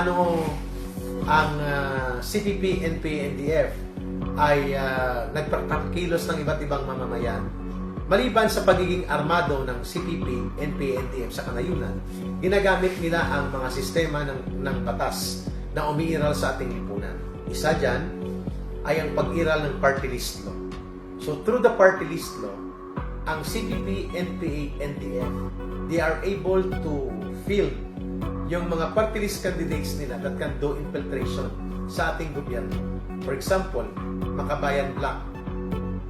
paano ang ah, CPP, NPA, NDF ay uh, nagpapakilos ng iba't ibang mamamayan. Maliban sa pagiging armado ng CPP, NPA, NDF sa kanayunan, ginagamit nila ang mga sistema ng, ng batas na umiiral sa ating lipunan. Isa dyan ay ang pag-iral ng party list law. So through the party list law, ang CPP, NPA, NDF, they are able to fill yung mga party list candidates nila that can do infiltration sa ating gobyerno. For example, Makabayan Black,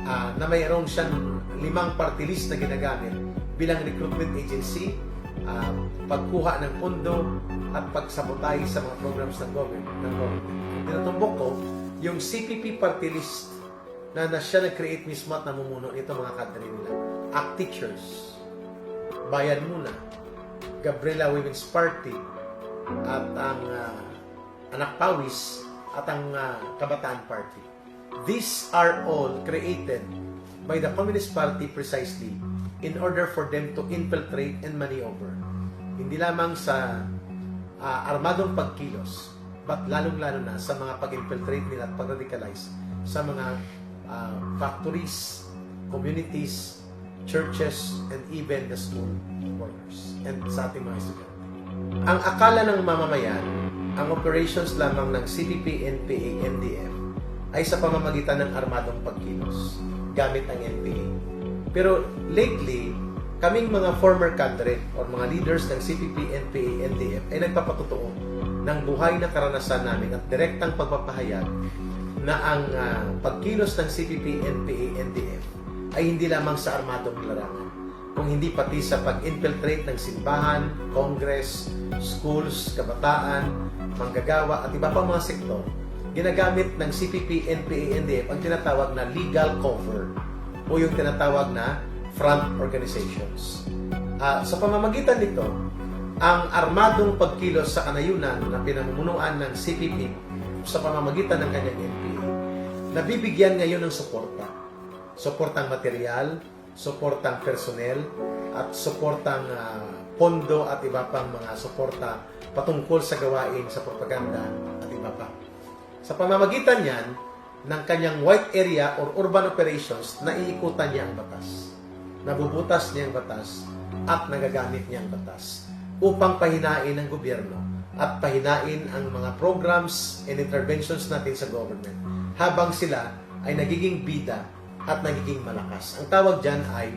ah, na mayroong siyang limang party list na ginagamit bilang recruitment agency, ah, pagkuha ng pondo, at pagsabotahe sa mga programs ng government. Ng government. Tinutumbok ko, yung CPP party list na, na siya nag-create mismo at namumuno nito mga kadre nila. Act Teachers, Bayan Muna, Gabriela Women's Party, at ang ah, Anak Pawis, at ang ah, Kabataan Party. These are all created by the Communist Party precisely in order for them to infiltrate and maneuver. Hindi lamang sa ah, armadong pagkilos, but lalong-lalo na sa mga pag-infiltrate nila at pag-radicalize sa mga ah, factories, communities, churches, and even the school workers and sa ating mga estudyante. Ang akala ng mamamayan, ang operations lamang ng CPP, NPA, NDF ay sa pamamagitan ng armadong pagkilos gamit ang NPA. Pero lately, kaming mga former cadre or mga leaders ng CPP, NPA, NDF ay nagpapatotoo ng buhay na karanasan namin at direktang pagpapahayag na ang ah, pagkilos ng CPP, NPA, NDF ay hindi lamang sa armadong larangan, kung hindi pati sa pag-infiltrate ng simbahan, congress, schools, kabataan, manggagawa at iba pang mga sektor, ginagamit ng CPP, NPA, NDF ang tinatawag na legal cover o yung tinatawag na front organizations. Ah, sa pamamagitan nito, ang armadong pagkilos sa kanayunan na pinamumunuan ng CPP sa pamamagitan ng kanyang NPA, nabibigyan ngayon ng suporta. Suportang material, suportang personnel, at suportang ah, pondo at iba pang mga suporta patungkol sa gawain sa propaganda at iba pa. Sa pamamagitan niyan, ng kanyang white area or urban operations, naiikutan niya ang batas. Nabubutas niya ang batas at nagagamit niya ang batas upang pahinain ang gobyerno at pahinain ang mga programs and interventions natin sa government habang sila ay nagiging bida at nagiging malakas. Ang tawag dyan ay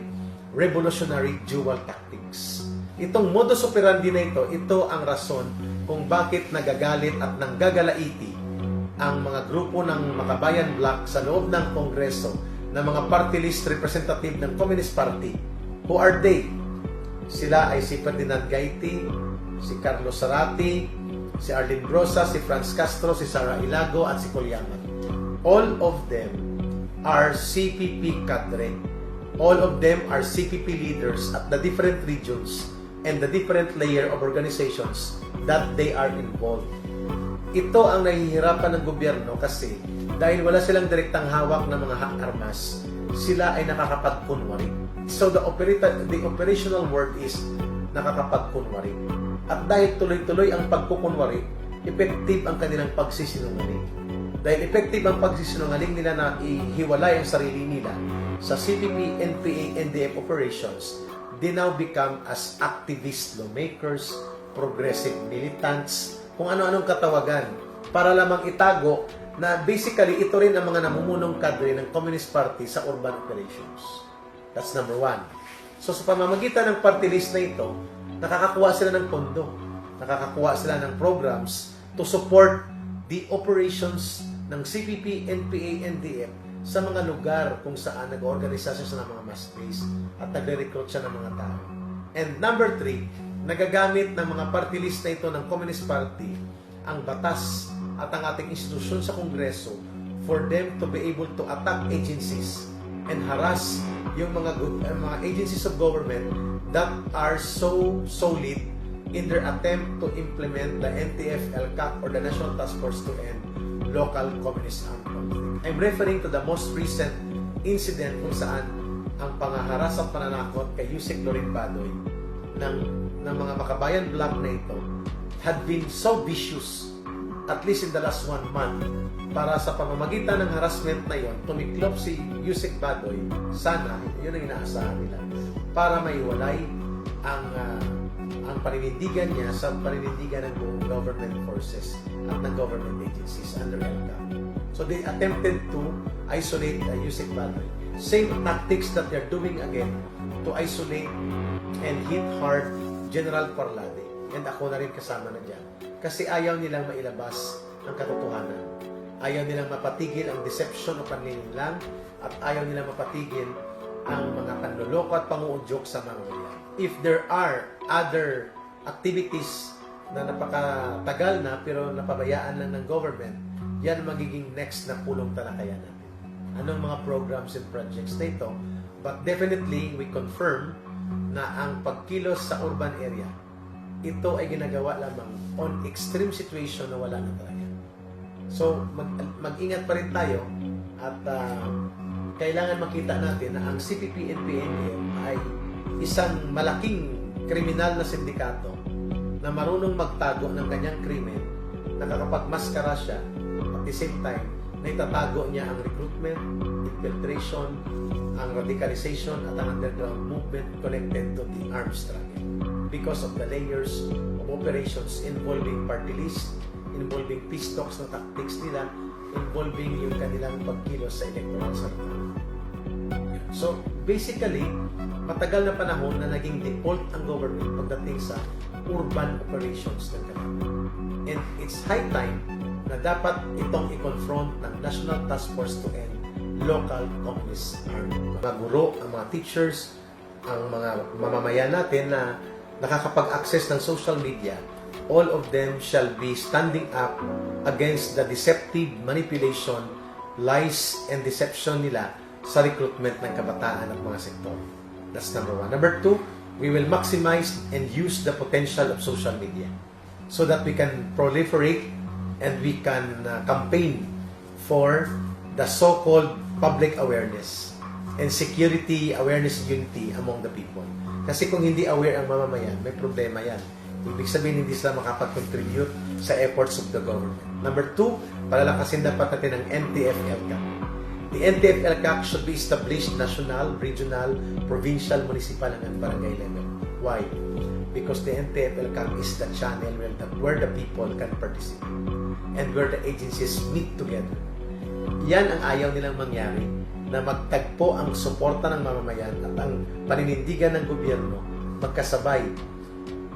revolutionary dual tactics. Itong modus operandi na ito, ito ang rason kung bakit nagagalit at nanggagalaiti ang mga grupo ng Makabayan Black sa loob ng Kongreso na mga party list representative ng Communist Party. Who are they? Sila ay si Ferdinand Gaiti, si Carlos Sarati, si Arlene Brosa, si Franz Castro, si Sara Ilago, at si Colyaman. All of them are CPP cadre. All of them are CPP leaders at the different regions and the different layer of organizations that they are involved. Ito ang nahihirapan ng gobyerno kasi dahil wala silang direktang hawak ng mga armas, sila ay nakakapagkunwari. So the, operata- the operational word is nakakapagkunwari. At dahil tuloy-tuloy ang pagkukunwari, effective ang kanilang pagsisinungaling. Dahil effective ang pagsisinungaling nila na ihiwalay ang sarili nila sa CPP, NPA, NDF operations, they now become as activist lawmakers, progressive militants, kung ano-anong katawagan para lamang itago na basically ito rin ang mga namumunong kadre ng Communist Party sa urban operations. That's number one. So sa pamamagitan ng party list na ito, nakakakuha sila ng pondo, nakakakuha sila ng programs to support the operations ng CPP, NPA, NDF sa mga lugar kung saan nag-organisa siya sa mga mass base at nagre-recruit siya ng mga tao. And number three, nagagamit ng mga party list na ito ng Communist Party ang batas at ang ating institusyon sa Kongreso for them to be able to attack agencies and harass yung mga uh, mga agencies of government that are so solid in their attempt to implement the NTF-LCAC or the National Task Force to End Local Communist Conflict. I'm referring to the most recent incident kung saan ang pangaharas at pananakot kay Yusek Lorin Badoy ng, ng mga makabayan black na ito had been so vicious at least in the last one month, para sa pamamagitan ng harassment na yon, tumiklop si Yusek Badoy, sana, yun ang inaasahan nila, para maiwalay ang ah, ang paninindigan niya sa paninindigan ng buong government forces at ng government agencies under ELCA. So they attempted to isolate uh, Yusek Badoy. Same tactics that they're doing again to isolate and hit hard General Parlade. And ako na rin kasama na dyan. Kasi ayaw nilang mailabas ang katotohanan. Ayaw nilang mapatigil ang deception o panlilinlang at ayaw nilang mapatigil ang mga panloloko at panguudyok sa mga bayan. If there are other activities na napakatagal na pero napabayaan lang ng government, yan magiging next na pulong talakayan natin. Anong mga programs and projects na ito? But definitely, we confirm na ang pagkilos sa urban area, ito ay ginagawa lamang on extreme situation na wala na talaga. So, mag, mag-ingat pa rin tayo at ah, kailangan makita natin na ang CPP NPNM ay isang malaking kriminal na sindikato na marunong magtago ng kanyang krimen, nakakapagmaskara siya, at the same time, na itatago niya ang recruitment, infiltration, ang radicalization at ang underground movement connected to the armed struggle because of the layers of operations involving party list, involving peace talks na tactics nila, involving yung kanilang pagkilos sa electoral cycle. So, basically, matagal na panahon na naging default ang government pagdating sa urban operations ng kanila. And it's high time na dapat itong i-confront ng National Task Force to End local communist army. Mga guro, ang mga teachers, ang mga mamamayan natin na nakakapag-access ng social media, all of them shall be standing up against the deceptive manipulation, lies, and deception nila sa recruitment ng kabataan at mga sektor. That's number one. Number two, we will maximize and use the potential of social media so that we can proliferate and we can uh, campaign for the so-called public awareness and security awareness unity among the people. Kasi kung hindi aware ang mamamayan, may problema yan. Ibig sabihin, hindi sila makapag-contribute sa efforts of the government. Number two, palalakasin dapat natin ang NTF-ELCAC. The NTF-ELCAC should be established national, regional, provincial, municipal, and barangay level. Why? Because the NTF-ELCAC is the channel where the, where the people can participate and where the agencies meet together. Yan ang ayaw nilang mangyari na magtagpo ang suporta ng mamamayan at ang paninindigan ng gobyerno magkasabay.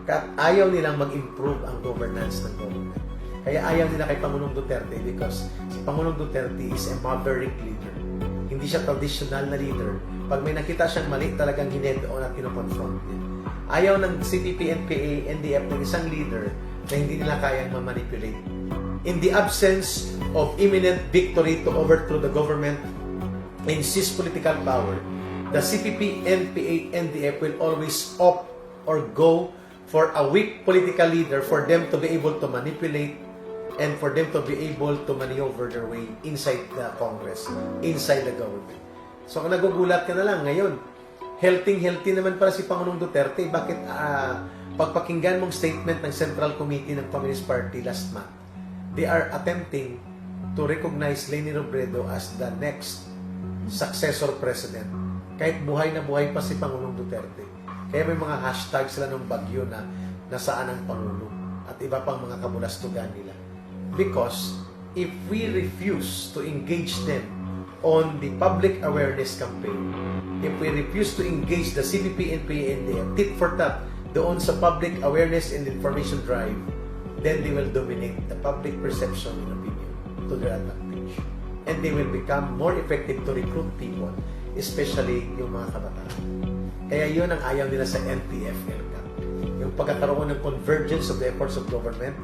Kat ayaw nilang mag-improve ang governance ng government. Kaya ayaw nila kay Pangulong Duterte because si Pangulong Duterte is a maverick leader. Hindi siya traditional na leader. Pag may nakita siyang mali, talagang hinedoon at kinoconfront niya. Ayaw ng CPP, NPA, NDF ng isang leader na hindi nila kayang ma-manipulate. In the absence of imminent victory to overthrow the government and seize political power, the CPP, NPA, NDF will always opt or go for a weak political leader for them to be able to manipulate and for them to be able to maneuver their way inside the Congress, inside the government. So kung nagugulat ka na lang ngayon, healthy-healthy naman pala si Pangulong Duterte, bakit ah, pagpakinggan mong statement ng Central Committee ng Communist Party last month, they are attempting to recognize Leni Robredo as the next successor president. Kahit buhay na buhay pa si Pangulong Duterte. Kaya may mga hashtag sila ng bagyo na nasaan ang Pangulo at iba pang mga kabulastugan nila. Because if we refuse to engage them on the public awareness campaign, if we refuse to engage the CPP and PNDF tit for tat doon sa public awareness and information drive, then they will dominate the public perception and opinion to their advantage. And they will become more effective to recruit people, especially yung mga kabataan. Kaya yun ang ayaw nila sa NTF ELCAP. Yung pagkakaroon ng convergence of the efforts of government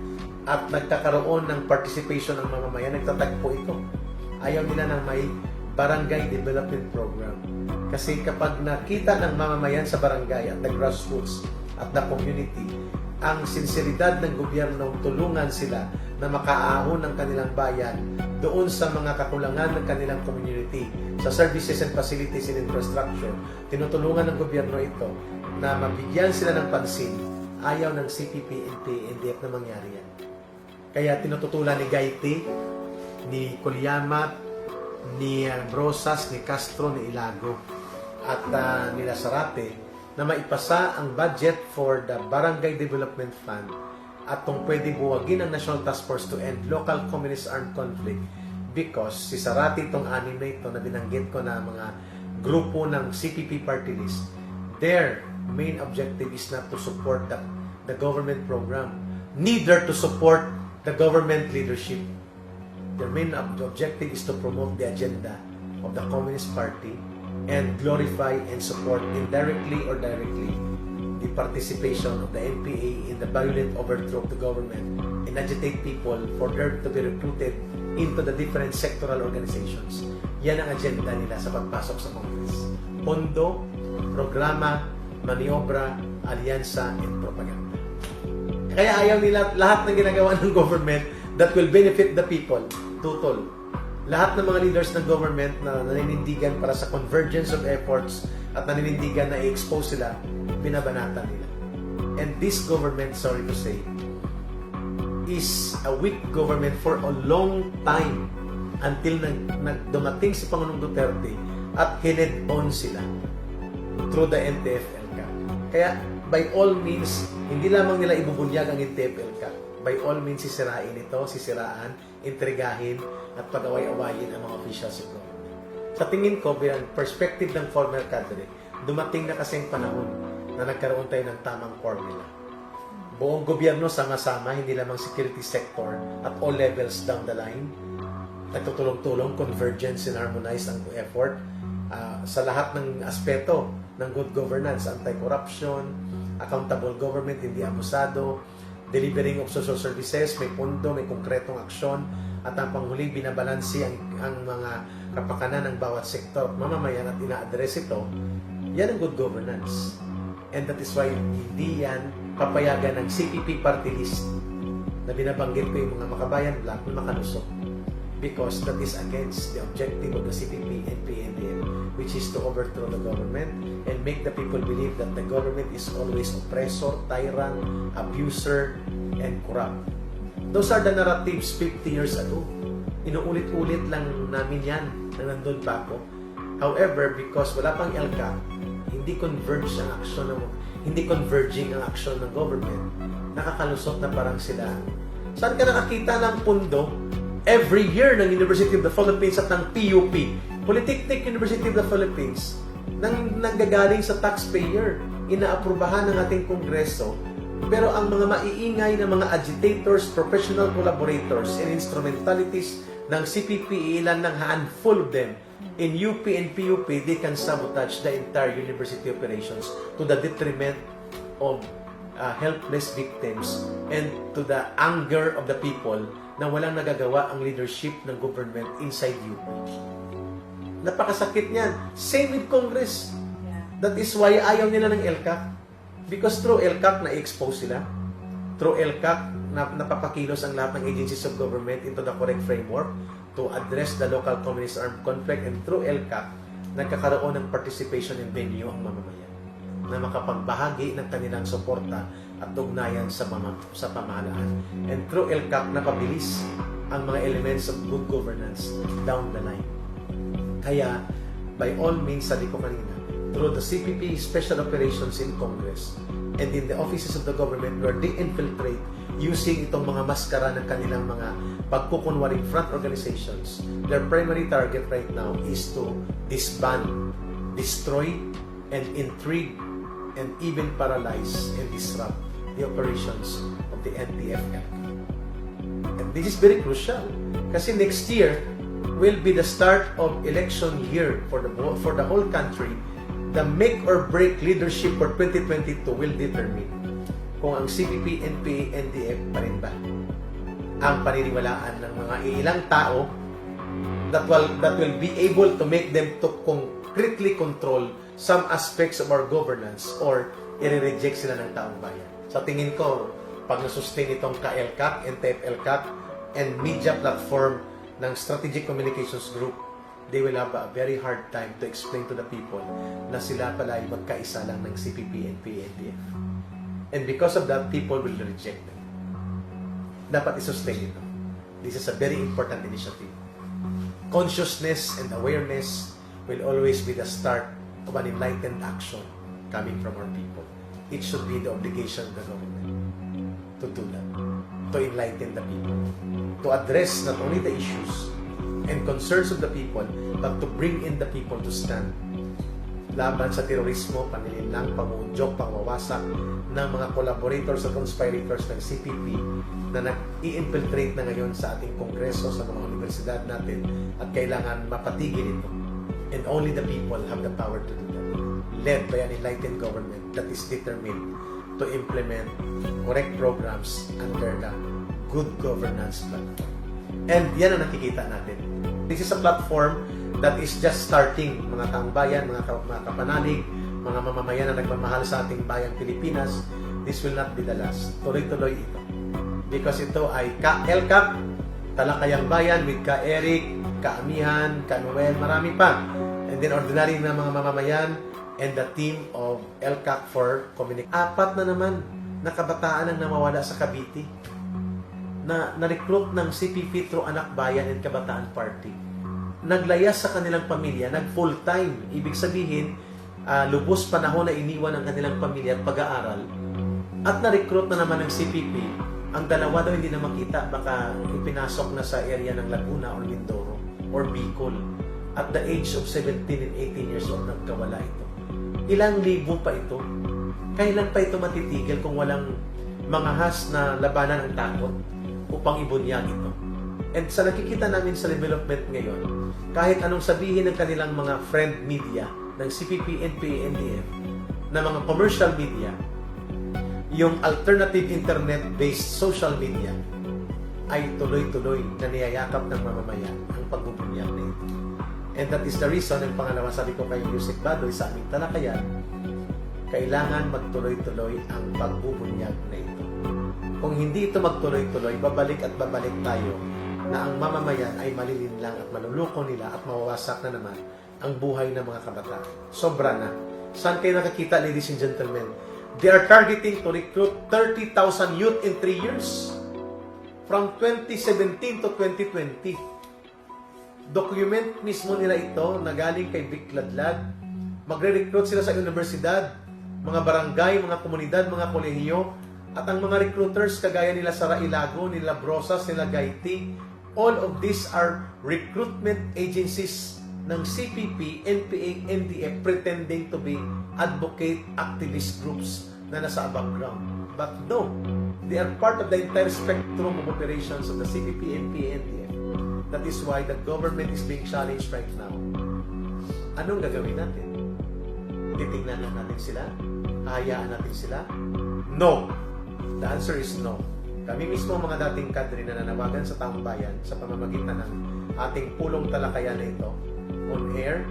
at nagkakaroon ng participation ng mamamayan, nagtatagpo ito. Ayaw nila ng may barangay development program. Kasi kapag nakita ng mamamayan sa barangay at the grassroots at the community, ang sinseridad ng gobyerno tulungan sila na makaahon ng kanilang bayan doon sa mga kakulangan ng kanilang community sa services and facilities and infrastructure. Tinutulungan ng gobyerno ito na mabigyan sila ng pansin. Ayaw ng CPP, NP, NDF na mangyari yan. Kaya tinututulan ni Gaiti, ni Kuliamat, ni uh, Brosas, ni Castro, ni Ilago, at uh, ni Lasarate na maipasa ang budget for the Barangay Development Fund at kung pwede buwagin ang National Task Force to End Local Communist Armed Conflict because si Sarati itong anim na ito na binanggit ko na mga grupo ng CPP party list, their main objective is not to support the, the government program, neither to support the government leadership. Their main ob- objective is to promote the agenda of the Communist Party and glorify and support indirectly or directly the participation of the NPA in the violent overthrow of the government and agitate people for them to be recruited into the different sectoral organizations. Yan ang agenda nila sa pagpasok sa Congress. Pondo, programa, maniobra, alyansa, and propaganda. Kaya ayaw nila lahat ng ginagawa ng government that will benefit the people. Tutol. Lahat ng mga leaders ng government na naninindigan para sa convergence of efforts at naninindigan na i-expose sila, binabanatan nila. And this government, sorry to say, is a weak government for a long time until nag, nag dumating si Pangulong Duterte at hined on sila through the NTF-ELCA. Kaya by all means, hindi lamang nila ibubunyag ang NTF-ELCA. By all means, sisirain ito, sisiraan, intrigahin, at pag-away-awayin ang mga officials of government. Sa tingin ko, bilang perspective ng former cadre, dumating na kasing panahon na nagkaroon tayo ng tamang formula. Buong gobyerno sama-sama, hindi lamang security sector at all levels down the line. Nagtutulong-tulong, convergence and harmonize ang effort ah, sa lahat ng aspeto ng good governance, anti-corruption, accountable government, hindi abusado, delivering of social services, may pundo, may konkretong aksyon, at ang panghuling binabalansi ang, ang mga kapakanan ng bawat sektor. At mamamayan at ina-address ito, yan ang good governance. And that is why hindi yan papayagan ng CPP party list na binabanggit ko yung mga makabayan black na makalusok because that is against the objective of the CPP and PNDM which is to overthrow the government and make the people believe that the government is always oppressor, tyrant, abuser, and corrupt. Those are the narratives 50 years ago. Inuulit-ulit lang namin yan na nandun pa ako. However, because wala pang LCAP, hindi converge ang aksyon ng hindi converging ang aksyon ng government, nakakalusot na parang sila. Saan ka nakakita ng pundo every year ng University of the Philippines at ng PUP, Polytechnic University of the Philippines, nang nanggagaling sa taxpayer, inaaprubahan ng ating kongreso, pero ang mga maiingay na mga agitators, professional collaborators, and instrumentalities ng CPP, ilan ng handful of them, in UP and PUP, they can sabotage the entire university operations to the detriment of uh, helpless victims and to the anger of the people na walang nagagawa ang leadership ng government inside UP. Napakasakit niyan. Same with Congress. That is why ayaw nila ng LCAC. Because through LCAC, na-expose sila. Through LCAC, na, napapakilos ang lahat ng agencies of government into the correct framework to address the local communist armed conflict and through LCAC, nagkakaroon ng participation in venue ang mamamayan na makapagbahagi ng kanilang suporta at ugnayan sa, mama, sa pamahalaan. And through LCAC, napabilis ang mga elements of good governance down the line. Kaya, by all means, sabi ko kanina, through the CPP Special Operations in Congress and in the offices of the government where they infiltrate using itong mga maskara ng kanilang mga pagkukunwaring front organizations, their primary target right now is to disband, destroy, and intrigue, and even paralyze and disrupt the operations of the NTFL. And this is very crucial kasi next year will be the start of election year for the for the whole country. The make or break leadership for 2022 will determine kung ang CPP, NPA, NDF pa rin ba ang paniniwalaan ng mga ilang tao that will that will be able to make them to concretely control some aspects of our governance or i-reject sila ng taong bayan. Sa tingin ko, pag nasustain itong KLCAC, NTF-LCAC, and media platform ng Strategic Communications Group, they will have a very hard time to explain to the people na sila pala ay magkaisa lang ng CPP, NPA, NDF. And because of that, people will reject them. dapat isustain ito. This is a very important initiative. Consciousness and awareness will always be the start of an enlightened action coming from our people. It should be the obligation of the government to do that, to enlighten the people, to address not only the issues and concerns of the people, but to bring in the people to stand laban sa terorismo, panlilinlang, pamudyok, pangwawasak ng mga collaborators at conspirators ng CPP na nag-i-infiltrate na ngayon sa ating kongreso, sa mga universidad natin at kailangan mapatigil ito. And only the people have the power to do that. Led by an enlightened government that is determined to implement correct programs under the good governance platform. And yan ang nakikita natin. This is a platform that is just starting, mga taong bayan, mga, ka- mga kapanalig, mga mamamayan na nagmamahal sa ating bayang Pilipinas. This will not be the last. Tuloy-tuloy ito. Because ito ay ka-LCAP, Talakayang Bayan with ka-Eric, ka-Amihan, ka-Noel, marami pa. And then ordinary na mga mamamayan and the team of LCAP for Communication. Apat na naman na kabataan ang namawala sa Cavite na na-recruit ng CPP through Anak Bayan and Kabataan Party. Naglayas sa kanilang pamilya, nag full-time. Ibig sabihin, ah, lubos panahon na iniwan ang kanilang pamilya at pag-aaral. At na-recruit na naman ng CPP. Ang dalawa daw hindi na makita, baka ipinasok na sa area ng Laguna or Mindoro or Bicol. At the age of 17 and 18 years old, nagkawala ito. Ilang libo pa ito? Kailan pa ito matitigil kung walang mga has na labanan ang takot upang ibunyag ito? And sa nakikita namin sa development ngayon, kahit anong sabihin ng kanilang mga friend media ng CPP, NPA, NDF, na mga commercial media, yung alternative internet-based social media ay tuloy-tuloy na niyayakap ng mamamayan ang pagbubunyag na. And that is the reason, ang pangalawa sabi ko kay Yusek Badoy sa aming talakayan, kailangan magtuloy-tuloy ang pagbubunyag na ito. Kung hindi ito magtuloy-tuloy, babalik at babalik tayo na ang mamamayan ay malilinlang at maluluko nila at mawawasak na naman ang buhay ng mga kabataan. Sobra na. Saan kayo nakakita, ladies and gentlemen? They are targeting to recruit 30,000 youth in 3 years. From 2017 to 2020. Document mismo nila ito na galing kay Vic Ladlad. Magre-recruit sila sa universidad, mga barangay, mga komunidad, mga kolehiyo, at ang mga recruiters kagaya nila Sara Ilago, nila Brosas, nila Gaiti, all of these are recruitment agencies ng CPP, NPA, NDF pretending to be advocate activist groups na nasa background. But no, they are part of the entire spectrum of operations of the CPP, NPA, NDF. That is why the government is being challenged right now. Anong gagawin natin? Titignan lang natin sila? Hayaan natin sila? No. The answer is no. Kami mismo mga dating kadre na nanawagan sa taong bayan sa pamamagitan ng ating pulong talakayan na ito on air